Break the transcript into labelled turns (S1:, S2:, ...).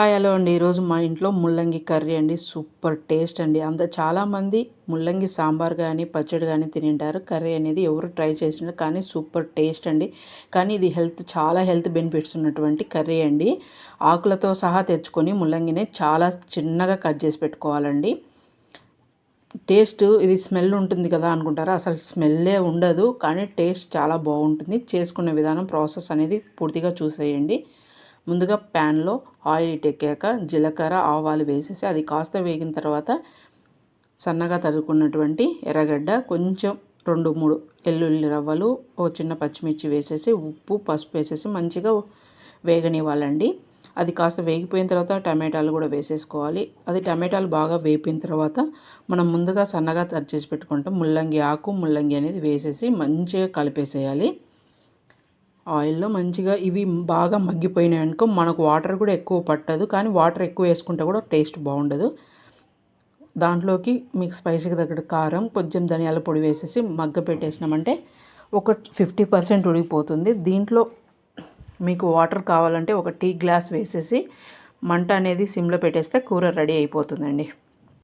S1: Hi hello అండి. ఈరోజు మా ఇంట్లో ముల్లంగి కర్రీ అండి. సూపర్ టేస్ట్ అండి. అంత చాలామంది ముల్లంగి సాంబార్ కానీ పచ్చడి కానీ తినింటారు. కర్రీ అనేది ఎవరు ట్రై చేసినారు కానీ సూపర్ టేస్ట్ అండి. కానీ ఇది హెల్త్ చాలా హెల్త్ బెనిఫిట్స్ ఉన్నటువంటి కర్రీ అండి. ఆకులతో సహా తెచ్చుకొని ముల్లంగిని చాలా చిన్నగా కట్ చేసి పెట్టుకోవాలండి. టేస్ట్ ఇది స్మెల్ ఉంటుంది కదా అనుకుంటారా? అసలు స్మెల్లే ఉండదు. కానీ టేస్ట్ చాలా బాగుంటుంది. చేసుకునే విధానం ప్రాసెస్ అనేది పూర్తిగా చూసేయండి. ముందుగా ప్యాన్లో ఆయిల్ ఎక్కాక జీలకర్ర ఆవాలు వేసేసి అది కాస్త వేగిన తర్వాత సన్నగా తరుకున్నటువంటి ఎర్రగడ్డ కొంచెం రెండు మూడు ఎల్లుల్లి రవ్వలు ఓ చిన్న పచ్చిమిర్చి వేసేసి ఉప్పు పసుపు వేసేసి మంచిగా వేగనివ్వాలండి. అది కాస్త వేగిపోయిన తర్వాత టమాటాలు కూడా వేసేసుకోవాలి. అది టమాటాలు బాగా వేపిన తర్వాత మనం ముందుగా సన్నగా తరిచేసి పెట్టుకుంటాం. ముల్లంగి ఆకు ముల్లంగి అనేది వేసేసి మంచిగా కలిపేసేయాలి. ఆయిల్లో మంచిగా ఇవి బాగా మగ్గిపోయినాయి అనుకో మనకు వాటర్ కూడా ఎక్కువ పట్టదు కానీ వాటర్ ఎక్కువ వేసుకుంటే కూడా టేస్ట్ బాగుండదు. దాంట్లోకి మీకు స్పైసీకి తగ్గట్టు కారం కొంచెం ధనియాల పొడి వేసేసి మగ్గ పెట్టేసినామంటే ఒక ఫిఫ్టీ పర్సెంట్ ఉడికిపోతుంది. దీంట్లో మీకు వాటర్ కావాలంటే ఒక టీ గ్లాస్ వేసేసి మంట అనేది సిమ్లో పెట్టేస్తే కూర రెడీ అయిపోతుందండి.